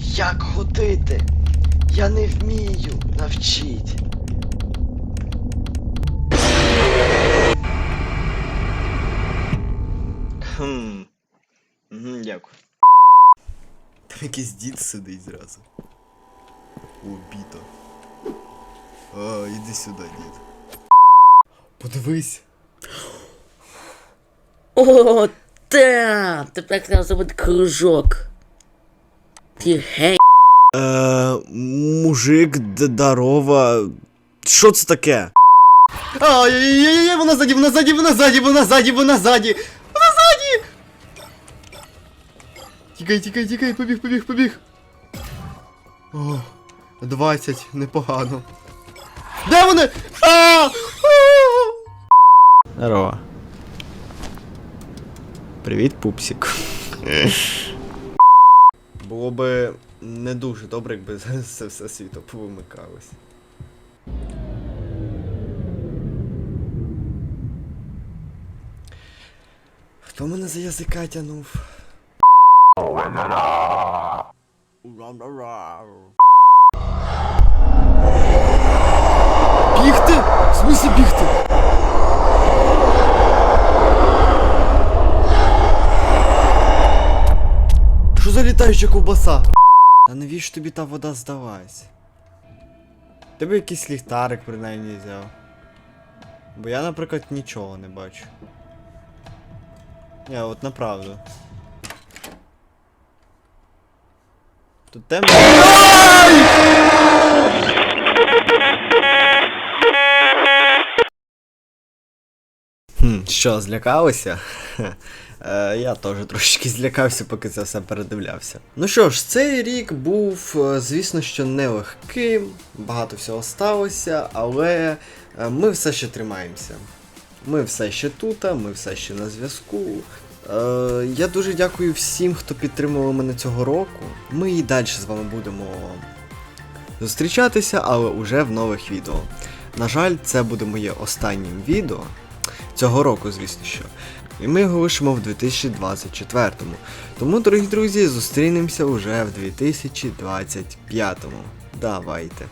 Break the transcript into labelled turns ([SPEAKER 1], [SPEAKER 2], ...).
[SPEAKER 1] Як ходити? Я не вмію, навчіть. Хм. Угу, дякую.
[SPEAKER 2] Там якийсь дід сидить зразу. Убіто. А, іди сюди, дід. Подивись.
[SPEAKER 3] О, та! Тепер треба зробити кружок. Ти гей.
[SPEAKER 2] Е, мужик, дарова. Що це таке? А, є-є-є, вона ззаді, вона ззаді, вона ззаді, вона ззаді, вона ззаді! Вона ззаді! Тікай, тікай, тікай, побіг, побіг, побіг. О, 20, непогано. Де вони? А! Здорово. Привіт, пупсик. Було би не дуже добре, якби це все світло повимикалось. Хто мене за язика тянув? Бігти? В смысле бігти? Що за літаюча ковбаса? Та навіщо тобі та вода здалась? Тебе якийсь ліхтарик принаймні взяв. Бо я, наприклад, нічого не бачу. Я от направду. Тут темно. Хм, що, злякалися? Е, я теж трошечки злякався, поки це все передивлявся. Ну що ж, цей рік був, е, звісно, що нелегким, багато всього сталося, але е, ми все ще тримаємося. Ми все ще тут, ми все ще на зв'язку. Я дуже дякую всім, хто підтримував мене цього року. Ми і далі з вами будемо зустрічатися, але уже в нових відео. На жаль, це буде моє останнім відео цього року, звісно що. І ми його лишимо в 2024-му. Тому, дорогі друзі, зустрінемося уже в 2025-му. Давайте.